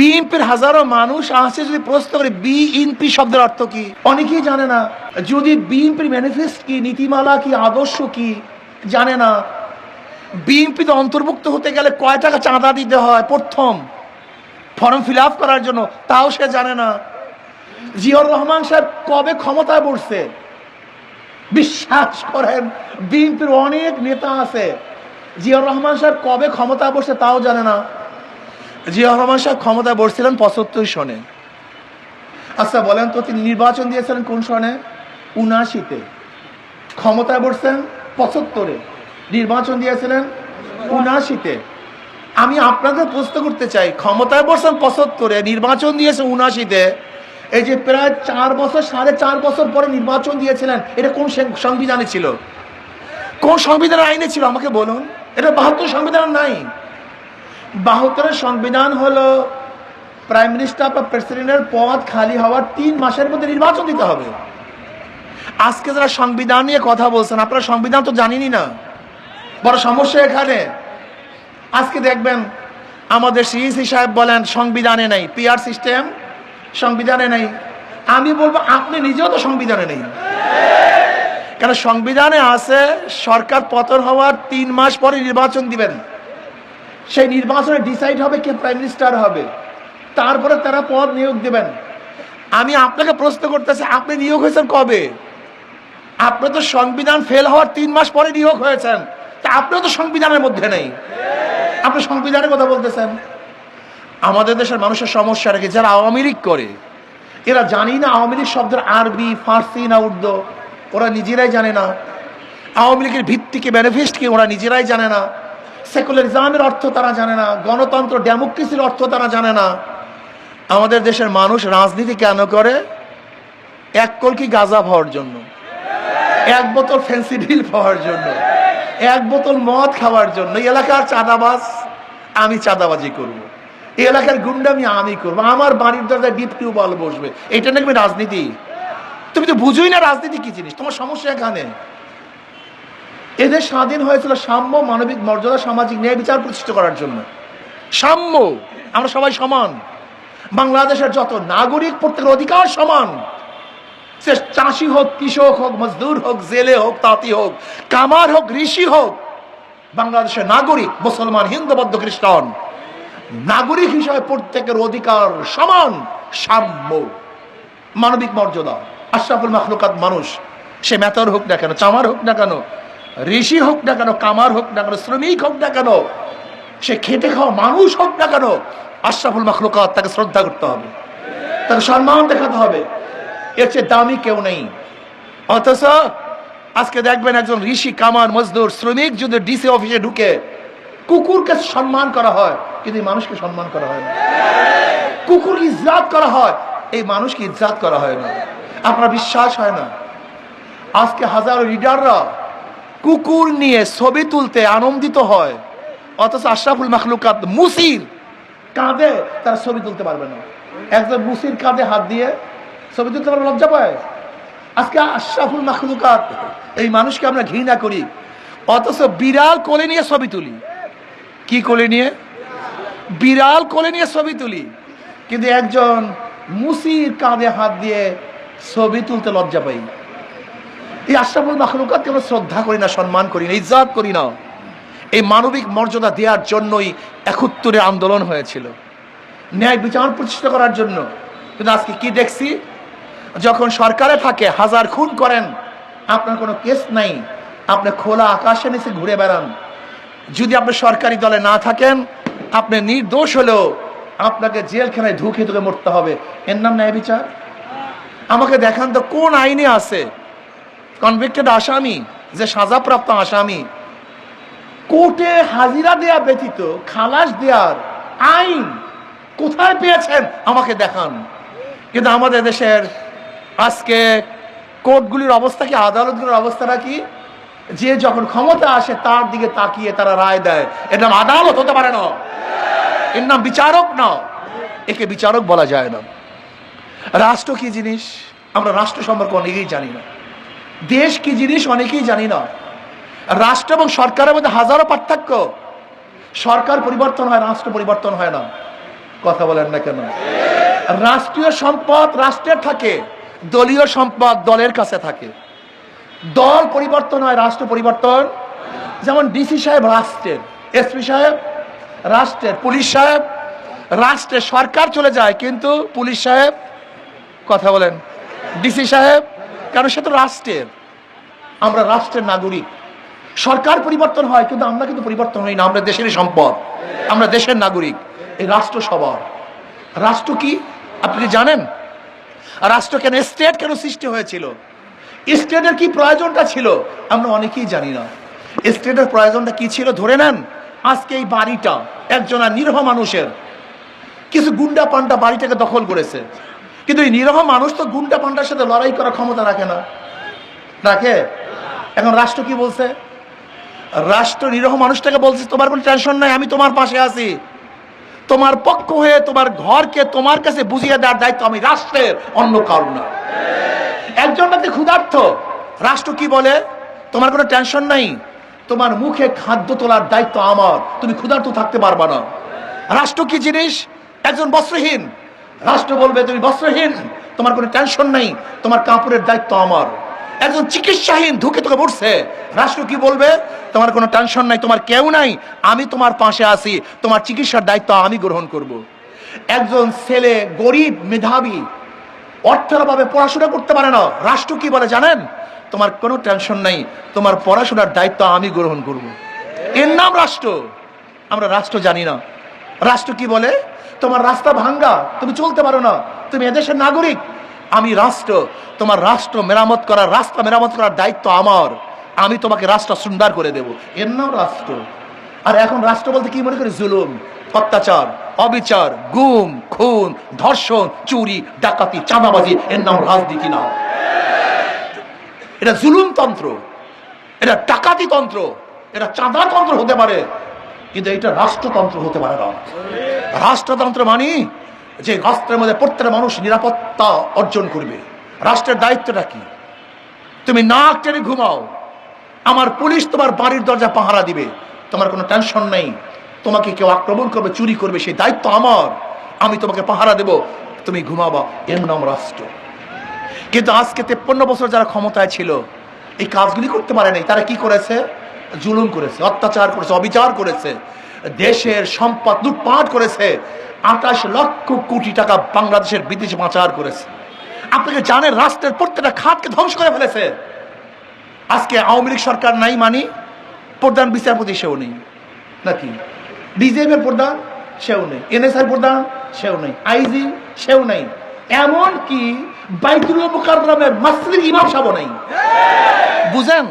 বিএনপির হাজারো মানুষ আছে যদি প্রশ্ন করে বিএনপি শব্দের অর্থ কি? অনেকেই জানে না। যদি বিএনপির ম্যানিফেস্ট কি, নীতিমালা কি, আদর্শ কি? জানে না। বিএনপিতে অন্তর্ভুক্ত হতে গেলে কয় টাকা চাঁদা দিতে হয় প্রথম? ফর্ম ফিল আপ করার জন্য। তাও সে জানে না। জিয়র রহমান সাহেব কবে ক্ষমতায় বসছে? বিশ্বাস করেন, বিএনপির অনেক নেতা আছে। জিয়র রহমান সাহেব কবে ক্ষমতায় বসছে তাও জানে না। জিয়া রহমান সাহেব ক্ষমতায় বসছিলেন পঁচাত্তর সনে। আচ্ছা বলেন তো তিনি নির্বাচন দিয়েছিলেন কোন সনে? উনাশিতে ক্ষমতায় বসছেন পঁচাত্তরে। নির্বাচন দিয়েছিলেন উনাশিতে আমি আপনাদের প্রশ্ন করতে চাই, ক্ষমতায় বসছেন পঁচাত্তরে, নির্বাচন দিয়েছেন উনাশিতে এই যে প্রায় চার বছর, সাড়ে চার বছর পরে নির্বাচন দিয়েছিলেন, এটা কোন সংবিধানে ছিল? কোন সংবিধানের আইনে ছিল? আমাকে বলুন। এটা বাহাত্তর সংবিধান নাই বাহাত্তরের সংবিধান হলো প্রাইম মিনিস্টার বা প্রেসিডেন্টের পদ খালি হওয়ার তিন মাসের মধ্যে নির্বাচন দিতে হবে। আজকে যারা সংবিধান নিয়ে কথা বলছেন, আপনারা সংবিধান তো জানেনই না। বড় সমস্যা এখানে। আজকে দেখবেন আমাদের সিইসি সাহেব বলেন, সংবিধানে নেই পিআর সিস্টেম সংবিধানে নেই। আমি বলব, আপনি নিজেও তো সংবিধানে নেই। কেন, সংবিধানে আছে, সরকার পতন হওয়ার তিন মাস পরে নির্বাচন দিবেন। সেই নির্বাচনে ডিসাইড হবে কে প্রাইম মিনিস্টার হবে। তারপরে তারা পদ নিয়োগ দেবেন। আমি আপনাকে প্রশ্ন করতেছি, আপনি নিয়োগ হয়েছেন কবে? আপনি তো সংবিধান ফেল হওয়ার তিন মাস পরে নিয়োগ হয়েছেন। তা আপনিও তো সংবিধানের মধ্যে নেই। আপনি সংবিধানের কথা বলতেছেন। আমাদের দেশের মানুষের সমস্যা রেখে যারা আওয়ামী লীগ করে, এরা জানি না আওয়ামী লীগ শব্দের আরবি, ফার্সি না উর্দু। ওরা নিজেরাই জানে না। আওয়ামী লীগের ভিত্তিকে ম্যানিফেস্ট কি, ওরা নিজেরাই জানে না। সেকুলারিজমের অর্থ তারা জানে না, গণতন্ত্র, ডেমোক্রেসির অর্থ তারা জানে না। আমাদের দেশের মানুষ রাজনীতি কেন করে? এক কলকি গাঁজা পাওয়ার জন্য? এক বোতল ফ্যান্সি ডিল পাওয়ার জন্য? এক বোতল মদ খাওয়ার জন্য? এলাকার চাঁদাবাজ আমি চাঁদাবাজি করব। এই এলাকার গুন্ডামি আমি করব। আমার বাড়ির দরজায় ডিপ টিউবওয়েল বসবে। এটা নাকি রাজনীতি? তুমি তো বুঝোই না রাজনীতি কি জিনিস? তোমার সমস্যা এখানে। এদের স্বাধীন হয়েছিল সাম্য, মানবিক মর্যাদা, সামাজিক ন্যায় বিচার প্রতিষ্ঠিত করার জন্য। সাম্য, আমরা সবাই সমান। বাংলাদেশের যত নাগরিক, প্রত্যেকের অধিকার সমান। সে চাষি হোক, কৃষক হোক, মজদুর হোক, জেলে হোক, তাঁতি হোক, কামার হোক, ঋষি হোক, বাংলাদেশের নাগরিক, মুসলমান, হিন্দু, বৌদ্ধ, খ্রিস্টান, নাগরিক হিসাবে প্রত্যেকের অধিকার সমান, সাম্য। মানবিক মর্যাদা। আশরাফুল মাখলুকাত মানুষ। সে মেতর হোক না কেন, চামার হোক না কেন ঋষি হোক না কেন, কামার হোক না কেন, শ্রমিক হোক না কেন, সে খেটে খাওয়া মানুষ হোক না কেন, আশরাফুল মাখলুকাত তাকে শ্রদ্ধা করতে হবে, তাকে সম্মান দেখাতে হবে। এর চেয়ে দামি কেউ নেই। অথচ আজকে দেখবেন একজন ঋষি, কামার, মজদুর, শ্রমিক যদি ডিসি অফিসে ঢুকে কুকুরকে সম্মান করা হয়, কিন্তু মানুষকে সম্মান করা হয় না। কুকুর ইজ্জাত করা হয়, এই মানুষকে ইজ্জাত করা হয় না। আপনার বিশ্বাস হয় না। আজকে হাজারো লিডাররা কুকুর নিয়ে ছবি তুলতে আনন্দিত হয়। অথচ আশরাফুল মাখলুকাত মুসির কাঁধে তারা ছবি তুলতে পারবে না। একজন মুসির কাঁধে হাত দিয়ে ছবি তুলতে পারবে, লজ্জা পায়। আজকে আশরাফুল মাখলুকাত, এই মানুষকে আমরা ঘৃণা করি। অথচ বিড়াল কোলে নিয়ে ছবি তুলি। কি কোলে নিয়ে? বিড়াল কোলে নিয়ে ছবি তুলি। কিন্তু একজন মুসির কাঁধে হাত দিয়ে ছবি তুলতে লজ্জা পাই। এই আশরাফুল মাখলুকাতকে আমরা শ্রদ্ধা করি না, সম্মান করি না, ইজ্জাত করি না। এই মানবিক মর্যাদা দেওয়ার জন্যই একত্তরে আন্দোলন হয়েছিল। ন্যায় বিচার প্রতিষ্ঠা করার জন্য। কিন্তু আজকে কি দেখছি? যখন সরকারে থাকে, হাজার খুন করেন, আপনার কোনো কেস নাই, আপনি খোলা আকাশে নিচে ঘুরে বেড়ান। যদি আপনি সরকারি দলে না থাকেন, আপনি নির্দোষ হলেও আপনাকে জেলখানায় ঢুকে ঢুকে মরতে হবে। এর নাম ন্যায় বিচার? আমাকে দেখান তো কোন আইনে আছে কনভিক্টেড আসামি, যে সাজাপ্রাপ্ত আসামি। কোর্টে হাজিরা দেয়া ব্যতীত, খালাস দেওয়ার আইন কোথায় পেয়েছেন আমাকে দেখান। কিন্তু আমাদের দেশের আজকে কোর্টগুলির অবস্থা কি, আদালতগুলির অবস্থাটা কি? যে যখন ক্ষমতা আসে তার দিকে তাকিয়ে তারা রায় দেয়। এর নাম আদালত হতে পারে না। এর নাম বিচারক না। একে বিচারক বলা যায় না। রাষ্ট্র কি জিনিস? আমরা রাষ্ট্র সম্পর্কে অনেকেই জানি না। দেশ কি জিনিস অনেকেই জানি না। রাষ্ট্র এবং সরকারের মধ্যে হাজারো পার্থক্য। সরকার পরিবর্তন হয়, রাষ্ট্র পরিবর্তন হয় না। কথা বলেন না কেন? রাষ্ট্রীয় সম্পদ রাষ্ট্রের থাকে, দলীয় সম্পদ দলের কাছে থাকে। দল পরিবর্তন হয়, রাষ্ট্র পরিবর্তন। যেমন ডিসি সাহেব রাষ্ট্রের এসপি সাহেব রাষ্ট্রের, পুলিশ সাহেব রাষ্ট্রের সরকার চলে যায়, কিন্তু পুলিশ সাহেব, কথা বলেন, ডিসি সাহেব কারণ সে তো রাষ্ট্রের। আমরা রাষ্ট্রের নাগরিক। সরকার পরিবর্তন হয়, কিন্তু আমরা কিন্তু পরিবর্তন হই না, আমরা দেশেরই সম্পদ। আমরা দেশের নাগরিক। এই রাষ্ট্র সবার। রাষ্ট্র কি? আপনি জানেন? রাষ্ট্র কেন স্টেট কেন সৃষ্টি হয়েছিল? স্টেটের কি প্রয়োজনটা ছিল? আমরা অনেকেই জানি না। স্টেটের প্রয়োজনটা কি ছিল? ধরে নেন, আজকে এই বাড়িটা একজনা নিরহ মানুষের কিছু গুন্ডা পান্ডা বাড়িটাকে দখল করেছে। কিন্তু এই নিরহ মানুষ তো গুন্ডা পান্ডার সাথে লড়াই করার ক্ষমতা রাখে না। রাখে? এখন রাষ্ট্র কি বলছে? রাষ্ট্র নিরহ মানুষটাকে বলছে, তোমার কোনো টেনশন নাই, আমি তোমার পাশে আছি। তোমার পক্ষ হয়ে তোমার ঘরকে তোমার কাছে বুঝিয়ে দেওয়ার দায়িত্ব আমি রাষ্ট্রের, অন্য কারণ না। একজন ব্যক্তি ক্ষুধার্থ রাষ্ট্র কি বলে? তোমার কোনো টেনশন নাই, তোমার মুখে খাদ্য তোলার দায়িত্ব আমার, তুমি ক্ষুধার্ত থাকতে পারবা না। রাষ্ট্র কি জিনিস? একজন বস্ত্রহীন। রাষ্ট্র বলবে, তুমি বস্ত্রহীন, তোমার কোনো টেনশন নাই, তোমার কাপড়ের দায়িত্ব আমার। একজন চিকিৎসাহীন ধুকে তোকে পড়ছে রাষ্ট্র কি বলবে? তোমার কোনো টেনশন নাই, তোমার কেউ নাই, আমি তোমার পাশে আছি, তোমার চিকিৎসার দায়িত্ব আমি গ্রহণ করব। একজন ছেলে গরিব মেধাবী অর্থের অভাবে পড়াশোনা করতে পারে না, রাষ্ট্র কি বলে জানেন? তোমার কোনো টেনশন নাই, তোমার পড়াশোনার দায়িত্ব আমি গ্রহণ করব। এর নাম রাষ্ট্র, আমরা রাষ্ট্র জানি না। রাষ্ট্র কি বলে? তোমার রাস্তা ভাঙ্গা, তুমি চলতে পারো না, তুমি এদেশের নাগরিক। আমি রাষ্ট্র, তোমার রাষ্ট্র মেরামত করার, রাস্তা মেরামত করার দায়িত্ব আমার। আমি তোমাকে রাষ্ট্র সুন্দর করে দেব। এর নাম রাষ্ট্র। আর এখন রাষ্ট্র বলতে কি মনে করে? জুলুম, অত্যাচার, অবিচার, গুম, খুন, ধর্ষণ, চুরি, ডাকাতি, চাঁদাবাজি, এর নাম রাজনীতি না। এটা জুলুমতন্ত্র এটা ডাকাতি তন্ত্র। এটা চাঁদাতন্ত্র হতে পারে। কিন্তু এটা রাষ্ট্রতন্ত্র হতে পারে না। রাষ্ট্রতন্ত্র মানে যে রাষ্ট্রের মধ্যে প্রত্যেকটা মানুষ নিরাপত্তা অর্জন করবে। রাষ্ট্রের দায়িত্বটা কি? তুমি নাক টেনে ঘুমাও। আমার পুলিশ তোমার বাড়ির দরজা পাহারা দিবে। তোমার কোনো টেনশন নেই। তোমাকে কেউ আক্রমণ করবে, চুরি করবে, সেই দায়িত্ব আমার। আমি তোমাকে পাহারা দেব। তুমি ঘুমাবা। এর নাম রাষ্ট্র। কিন্তু আজকে তেপ্পন্ন বছর যারা ক্ষমতায় ছিল, এই কাজগুলি করতে পারে নাই তারা কি করেছে? জুলুম করেছে, অত্যাচার করেছে, অবিচার করেছে। দেশের সম্পদ লুটপাট করেছে। আঠাশ লক্ষ কোটি টাকা বাংলাদেশের বিদেশ পাচার করেছে। আপনাকে জানেন রাষ্ট্রের প্রত্যেকটা খাতকে ধ্বংস করে ফেলেছে? আজকে আওয়ামী লীগ সরকার নাই মানি, প্রধান বিচারপতি সেও নেই। নাকি? ডিজিএমের প্রধান সেও নেই, এনএসআই প্রধান সেও নেই, আইজি সেও নেই। এমন কি বাইতুল মুকাররমের মসজিদের ইমাম সাহেব নেই। বুঝেন?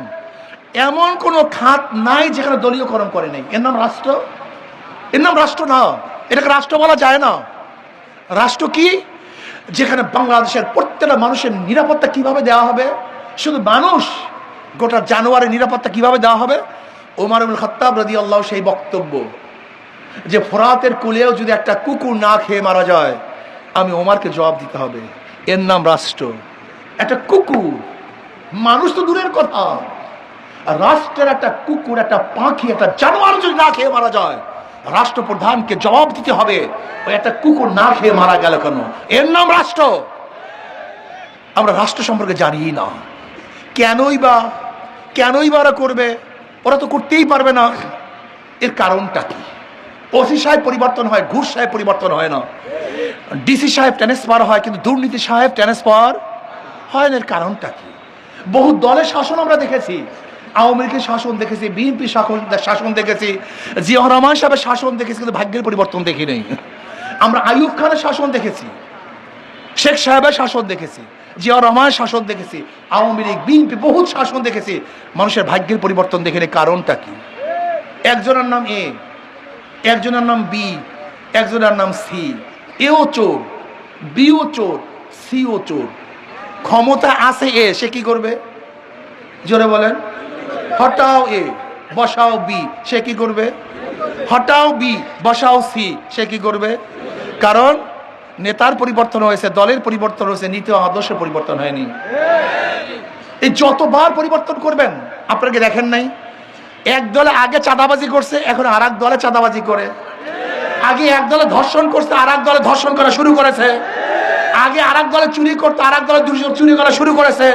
এমন কোন খাত নাই যেখানে দলীয় দলীয়করণ করে নেই। এর নাম রাষ্ট্র? এর নাম রাষ্ট্র না। এটাকে রাষ্ট্র বলা যায় না। রাষ্ট্র কি? যেখানে বাংলাদেশের প্রত্যেকটা মানুষের নিরাপত্তা কীভাবে দেওয়া হবে? শুধু মানুষ গোটা জানুয়ারির নিরাপত্তা কীভাবে দেওয়া হবে? ওমার ওমারুল খত্তাব রাদি আল্লাহ সেই বক্তব্য যে ফোরাতের কুলেও যদি একটা কুকুর না খেয়ে মারা যায়, আমি ওমারকে জবাব দিতে হবে। এর নাম রাষ্ট্র। একটা কুকুর, মানুষ তো দূরের কথা। রাষ্ট্রের একটা কুকুর, একটা পাখি, একটা জানোয়ার যদি না খেয়ে মারা যায় রাষ্ট্রপ্রধানকে জবাব দিতে হবে। ওই একটা কুকুর না খেয়ে মারা গেল কেন? এর নাম রাষ্ট্র। আমরা রাষ্ট্র সম্পর্কে জানি না। কেনই বা কেনই বা ওরা করবে? ওরা তো করতেই পারবে না। এর কারণটা কি? ওসি সাহেব পরিবর্তন হয়, ঘুষ সাহেব পরিবর্তন হয় না। ডিসি সাহেব ট্রান্সফার হয়, কিন্তু দুর্নীতি সাহেব ট্রান্সফার হয় না। এর কারণটা কি? বহু দলের শাসন আমরা দেখেছি। আওয়ামী লীগের শাসন দেখেছি, বিএনপি শাসন শাসন দেখেছি জিয়া রহমান সাহেবের শাসন দেখেছি, কিন্তু ভাগ্যের পরিবর্তন দেখি নেই। আমরা আইয়ুব খানের শাসন দেখেছি, শেখ সাহেবের শাসন দেখেছি জিয়া রহমান শাসন দেখেছি, আওয়ামী লীগ, বিএনপি বহুত শাসন দেখেছি, মানুষের ভাগ্যের পরিবর্তন দেখে কারণটা কি? একজনের নাম এ, একজনের নাম বি, একজনের নাম সি, এও চোর, বিও চোর, সিও চোর। ক্ষমতা আছে এ, সে কি করবে? জোরে বলেন। হটাও এ, বসাও বি, সে কি করবে? হটাও বি, বসাও সি, সে কি করবে? কারণ নেতার পরিবর্তন হয়েছে, দলের পরিবর্তন হয়েছে, নীতি আদর্শের পরিবর্তন হয়নি। এই যতবার পরিবর্তন করবেন আপনাকে দেখেন নাই? এক দলে আগে চাঁদাবাজি করছে, এখন আর দলে চাঁদাবাজি করে। আগে এক দলে ধর্ষণ করছে আর দলে ধর্ষণ করা শুরু করেছে। আগে আর দলে চুরি করতে আর দলে চুরি করা শুরু করেছে।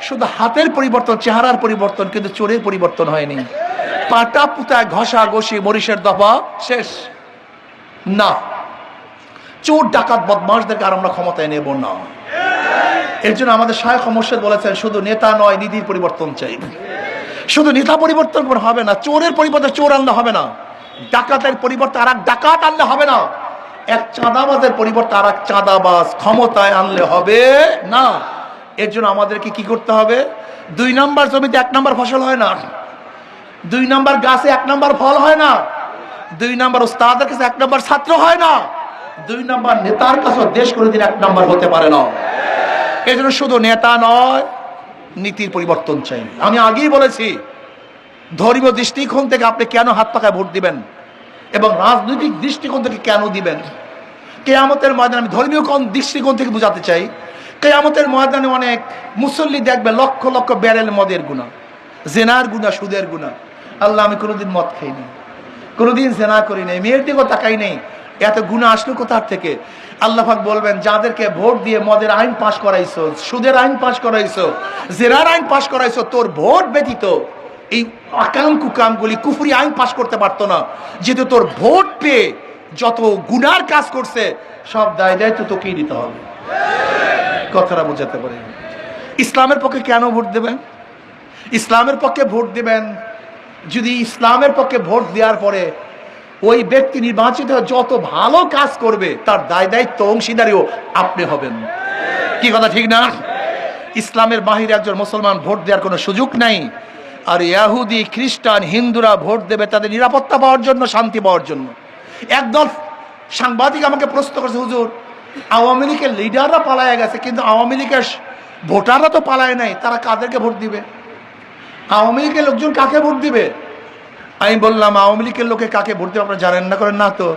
শুধু হাতের পরিবর্তন, চেহারার পরিবর্তন, কিন্তু চোরের পরিবর্তন হয়নি। পাটা, পুতা, ঘষা, ঘষি মরিষের দফা, শেষ। না। চোর, ডাকাত বদমাসদেরকে আর আমরা ক্ষমতায় নেব না। এর জন্য আমাদের শায়খ মোর্শেদ বলেছেন, শুধু নেতা নয়, নিধির পরিবর্তন চাই। শুধু নেতা পরিবর্তন হবে না, চোরের পরিবর্তে চোর আনলে হবে না। ডাকাতের পরিবর্তে আর এক ডাকাত আনলে হবে না। এক চাঁদাবাজের পরিবর্তে আর এক চাঁদাবাজ ক্ষমতায় আনলে হবে না। এর জন্য আমাদেরকে কি করতে হবে? দুই নাম্বার জমিতে এক নাম্বার ফসল হয় না। দুই নাম্বার গাছে এক নাম্বার ফল হয় না। দুই নাম্বার ওস্তাদের কাছে এক নাম্বার ছাত্র হয় না। দুই নাম্বার নেতার কাছে দেশ কোনোদিন এক নাম্বার হতে পারে না। এই জন্য শুধু নেতা নয়, নীতির পরিবর্তন চাই। আমি আগেই বলেছি, ধর্মীয় দৃষ্টিকোণ থেকে আপনি কেন হাত পাকায় ভোট দিবেন? এবং রাজনৈতিক দৃষ্টিকোণ থেকে কেন দিবেন? কেয়ামতের ময়দানে আমি ধর্মীয় কোন দৃষ্টিকোণ থেকে বোঝাতে চাই? কেয়ামতের ময়দানে অনেক মুসল্লি দেখবে লক্ষ লক্ষ ব্যারেল মদের গুণা, জেনার গুণা, সুদের গুণা। আল্লাহ, আমি কোনোদিন মদ খাইনি কোনোদিন জেনা করি নাই। মেয়ের দিকেও তাকাই নেই। এত গুণা আসলো কোথার থেকে? আল্লাহাক বলবেন, যাদেরকে ভোট দিয়ে মদের আইন পাশ করাইছো, সুদের আইন পাশ করাইছো, জেনার আইন পাশ করাইছো, তোর ভোট ব্যতীত এই আকাম কুকামগুলি কুফুরি আইন পাশ করতে পারতো না। যেহেতু তোর ভোট পেয়ে যত গুনার কাজ করছে, সব দায় দায়িত্ব তোকেই দিতে হবে। কথাটা বোঝাতে পারি। ইসলামের পক্ষে কেন ভোট দেবেন? ইসলামের পক্ষে ভোট দেবেন যদি ইসলামের পক্ষে ভোট দেওয়ার পরে ওই ব্যক্তি নির্বাচিত যত ভালো কাজ করবে, তার দায় দায়িত্ব, অংশীদারিও আপনি হবেন। কি কথা ঠিক না? ইসলামের বাহিরে একজন মুসলমান ভোট দেওয়ার কোনো সুযোগ নাই। আর ইয়াহুদি, খ্রিস্টান, হিন্দুরা ভোট দেবে তাদের নিরাপত্তা পাওয়ার জন্য, শান্তি পাওয়ার জন্য। একদল সাংবাদিক আমাকে প্রশ্ন করেছে, হুজুর আওয়ামী লীগের লিডাররা পালায় গেছে, কিন্তু আওয়ামী লীগের ভোটাররা তো পালায় নাই, তারা কাদেরকে ভোট দিবে? আওয়ামী লীগের লোকজন কাকে ভোট দিবে? আমি বললাম, আওয়ামী লীগের লোকে কাকে ভোট দেবে আপনারা জানেন না, করেন না তো।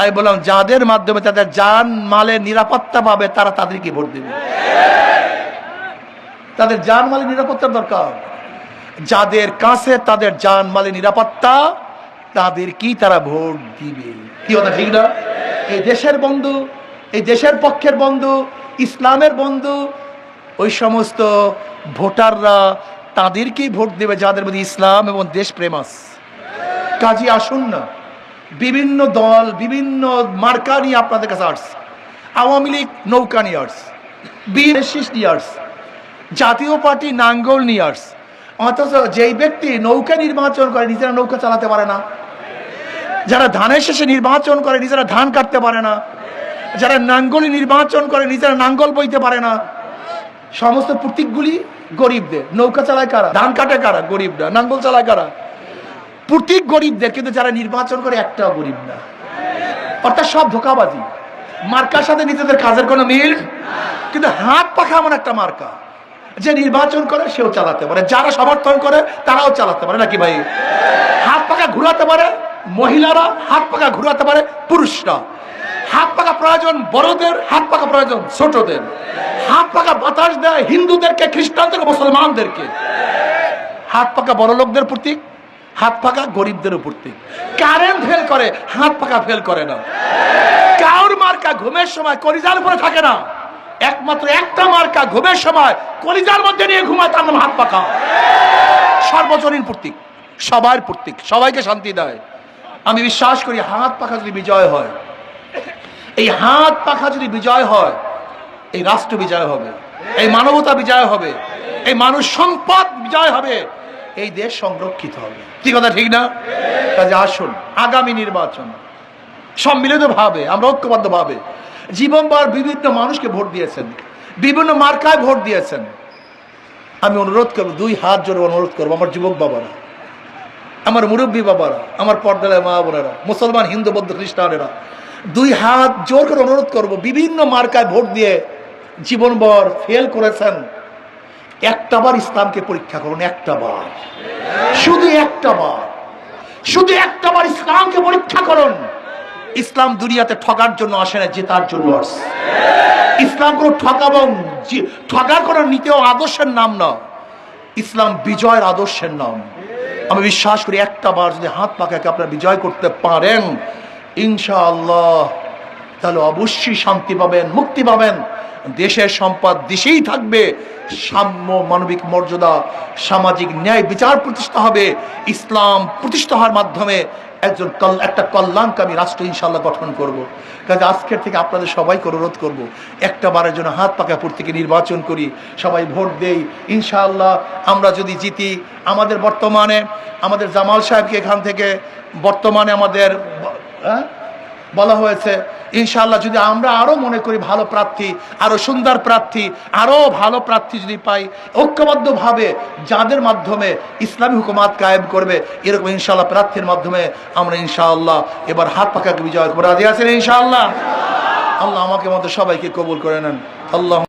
আমি বললাম, যাদের মাধ্যমে তাদের যান মালের নিরাপত্তা পাবে, তারা তাদেরকে ভোট দেবে। তাদের যান মালের নিরাপত্তার দরকার। যাদের কাছে তাদের যান মালের নিরাপত্তা, তাদের কি তারা ভোট দিবে? কি কথা, ঠিক না? এই দেশের বন্ধু এই দেশের পক্ষের বন্ধু, ইসলামের বন্ধু, ওই সমস্ত ভোটাররা তাদেরকেই ভোট দেবে যাদের মধ্যে ইসলাম এবং দেশ প্রেম আছে। কাজী আসুন না, বিভিন্ন দল, বিভিন্ন মার্কা নিয়ে আপনাদের কাছে আসছে। আওয়ামী লীগ নৌকা নিয়ে আসছে বিএসিস নিয়ে আসছে, জাতীয় পার্টি নাঙ্গল নিয়ে আসছে। অথচ যেই ব্যক্তি নৌকা নির্বাচন করে, নিজেরা নৌকা চালাতে পারে না। যারা ধানের শেষে নির্বাচন করে, নিজেরা ধান কাটতে পারে না। যারা নাঙ্গলি নির্বাচন করে, নিজেরা নাঙ্গল বইতে পারে না। সমস্ত প্রতীকগুলি গরিবদের। নৌকা চালায় কারা? ধান কাটে কারা? গরিবরা। নাঙ্গল চালায় কারা? প্রতীক গরিবদের, কিন্তু যারা নির্বাচন করে, একটাও গরিব না। অর্থাৎ সব ধোকাবাজি। মার্কার সাথে নিজেদের কাজের কোনো মিল? কিন্তু হাত পাখা এমন একটা মার্কা। যে নির্বাচন করে, সেও চালাতে পারে। যারা সমর্থন করে, তারাও চালাতে পারে। নাকি ভাই? হাত পাখা ঘুরাতে পারে, মহিলারা হাত পাখা ঘুরাতে পারে, পুরুষরা। হাত পাকা প্রয়োজন বড়দের, হাত পাকা প্রয়োজন ছোটদের। হাত পাকা বাতাস দেয় হিন্দুদেরকে, খ্রিস্টানদেরকে, মুসলমানদেরকে। হাত পাকা বড় লোকদের প্রতীক, হাত পাকা গরিবদের প্রতীক। কারেন্ট ফেল করে, হাত পাকা ফেল করে না। কাউর মার্কা ঘুমের সময় কলিজার উপরে থাকে না। একমাত্র একটা মার্কা ঘুমের সময় কলিজার মধ্যে নিয়ে ঘুমায়, তার নাম হাত পাকা। সর্বজনীন প্রতীক, সবার প্রতীক, সবাইকে শান্তি দেয়। আমি বিশ্বাস করি হাত পাখা যদি বিজয় হয় এই হাত পাখা যদি বিজয় হয়, এই রাষ্ট্র বিজয় হবে, এই মানবতা বিজয় হবে, এই মানুষ সম্পদ বিজয় হবে, এই দেশ সংরক্ষিত হবে। কি কথা, ঠিক না? কাজে আসুন, আগামী নির্বাচন সম্মিলিত ভাবে আমরা ঐক্যবদ্ধ ভাবে জীবনবার বিভিন্ন মানুষকে ভোট দিয়েছেন, বিভিন্ন মার্কায় ভোট দিয়েছেন। আমি অনুরোধ করব, দুই হাত জোরে অনুরোধ করব, আমার যুবক বাবারা, আমার মুরব্বী বাবারা, আমার পর্দায় মা বোনেরা, মুসলমান হিন্দু বৌদ্ধ খ্রিস্টানেরা দুই হাত জোর করে অনুরোধ করব, বিভিন্ন মার্কায় ভোট দিয়ে জীবনভর ফেল করেছেন। একটা বার ইসলামকে পরীক্ষা করুন, একটা বার। শুধু একটা বার। শুধু একটা বার ইসলামকে পরীক্ষা করুন। ইসলাম দুনিয়াতে ঠকার জন্য আসে না, জেতার জন্য আসে। ইসলাম কোনো ঠকাবং ঠকার কোনো নীতি ও আদর্শের নাম না। ইসলাম বিজয়ের আদর্শের নাম। আমি বিশ্বাস করি একটা বার যদি হাত পাকাকে আপনারা বিজয় করতে পারেন ইনশাআল্লাহ, তাহলে অবশ্যই শান্তি পাবেন, মুক্তি পাবেন দেশের সম্পদ দেশেই থাকবে, সাম্য মানবিক মর্যাদা, সামাজিক ন্যায় বিচার প্রতিষ্ঠা হবে, ইসলাম প্রতিষ্ঠা হওয়ার মাধ্যমে একজন একটা কল্যাণকামী রাষ্ট্র ইনশাল্লাহ গঠন করব। কাজে আজকের থেকে আপনাদের সবাইকে অনুরোধ করব। একটা বারের জন্য হাত পাকাপুর থেকে নির্বাচন করি, সবাই ভোট দেই, ইনশাআল্লাহ আমরা যদি জিতি, আমাদের বর্তমানে, আমাদের জামাল সাহেবকে এখান থেকে, বর্তমানে আমাদের হ্যাঁ? বলা হয়েছে ইনশাল্লাহ যদি আমরা আরও মনে করি ভালো প্রার্থী, আরও সুন্দর প্রার্থী, আরও ভালো প্রার্থী যদি পাই, ঐক্যবদ্ধভাবে যাদের মাধ্যমে ইসলামী হুকুমাত কায়েম করবে, এরকম ইনশাল্লাহ প্রার্থীর মাধ্যমে আমরা ইনশাআল্লাহ এবার হাত পাকাকে বিজয় করে রাজি আছেন ইনশাআল্লাহ? আল্লাহ আমাকে মতো সবাইকে কবুল করে নেন। আল্লাহ